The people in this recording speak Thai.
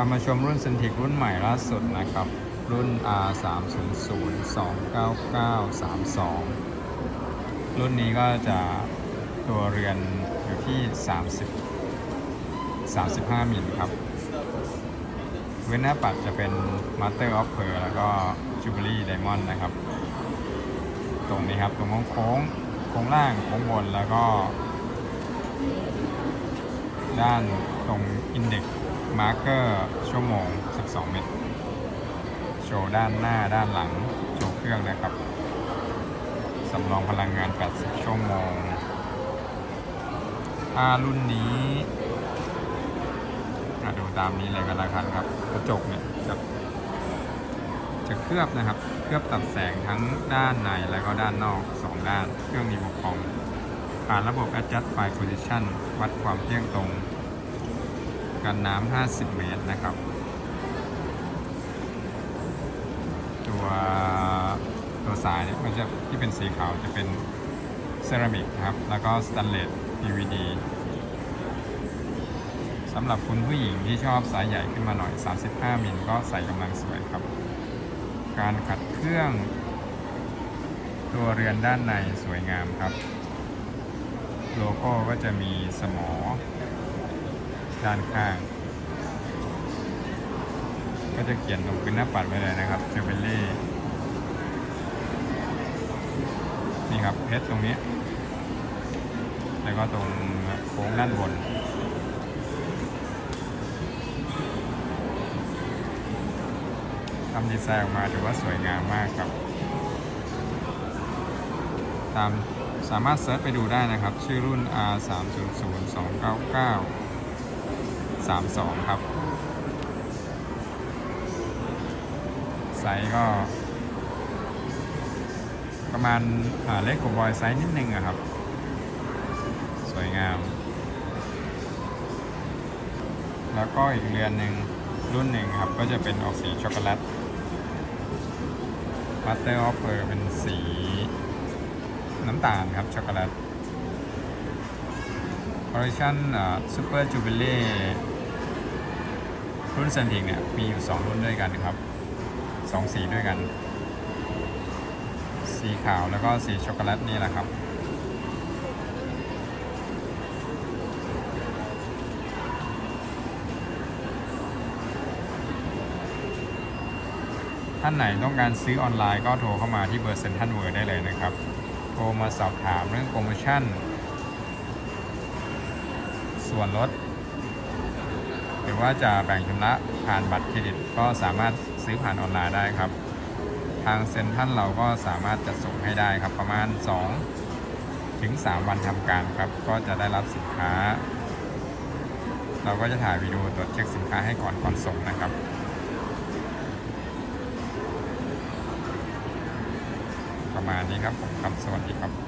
ามาชมรุ่น c e n t i c รุ่นใหม่ล่าสุดนะครับ รุ่น R 3 0 0 2 9 9 3 2 รุ่นนี้ก็จะตัวเรือนอยู่ที่ 30 35มิลครับ เว้นหน้าปัดจะเป็น Master of Pearl แล้วก็ Jubilee Diamond นะครับ ตรงนี้ครับ ตรงโค้งโค้งล่างโค้งบนแล้วก็ ด้านตรง Index Marker ชั่วโมง 12 เมตร โชว์ด้านหน้าด้านหลัง โชว์เครื่องนะครับ สำรองพลังงาน 80 ชั่วโมงถ้ารุ่นนี้ดูตามนี้เลยกันแล้วกันครับ กระจกเนี่ยจะจะเคลือบนะครับ เคลือบตัดแสงทั้งด้านในและก็ด้านนอก 2 ด้าน เครื่องมีบุคองผ่านระบบ adjust file position วัดความเที่ยงตรง กันน้ำ 50 เมตรนะครับ ตัวตัวสายเนี่ยมันจะที่เป็นสีขาวจะเป็นเซรามิกครับ แล้วก็สแตนเลส PVD สำหรับคุณผู้หญิงที่ชอบสายใหญ่ขึ้นมาหน่อย 35 มิลก็ใส่กำลังสวยครับ การขัดเครื่อง ตัวเรือนด้านในสวยงามครับ โลโก้ก็จะมีสมอ ด้านข้าง ก็จะเขียนตรงพื้นหน้าปัดไว้เลยนะครับเจเวลลี่นี่ครับเพชรตรงนี้ แล้วก็ตรงโค้งด้านบนทำดีไซน์ออกมาถือว่าสวยงามมากครับ ตามสามารถเซิร์ชไปดูได้นะครับ ชื่อรุ่น R 3 0 0 2 9 9 3 2 ครับ ไซส์ก็ ประมาณาเล็กกว่าบอยไซส์นิดนึงอะครับ สวยงาม แล้วก็อีกเรือนหนึ่งรุ่นหนึ่งครับ ก็จะเป็นออกสีช็อกโกแลต Master of Pearl เป็นสีน้ำตาลครับ ช็อกโกแลตคอลเลคชันซูเปอร์จูเบิลี่ รุ่นเซนติกเนี่ยมีอยู่ 2 รุ่นด้วยกันครับ2สีด้วยกัน สีขาวแล้วก็สีช็อกโกแลตนี่แหละครับ ท่านไหนต้องการซื้อออนไลน์ก็โทรเข้ามาที่เบอร์เซ็นทรัลเวิร์ได้เลยนะครับ โทรมาสอบถามเรื่องโปรโมชั่น ส่วนลด หรือว่าจะแบ่งชำระผ่านบัตรเครดิต ก็สามารถซื้อผ่านออนไลน์ได้ครับ ทางเซ็นทรัลเราก็สามารถจัดส่งให้ได้ครับ ประมาณ 2 ถึง 3 วันทำการครับ ก็จะได้รับสินค้า เราก็จะถ่ายวิดีโอตรวจเช็คสินค้าให้ก่อนก่อนส่งนะครับประมาณนี้ครับผมครับสวัสดีครับ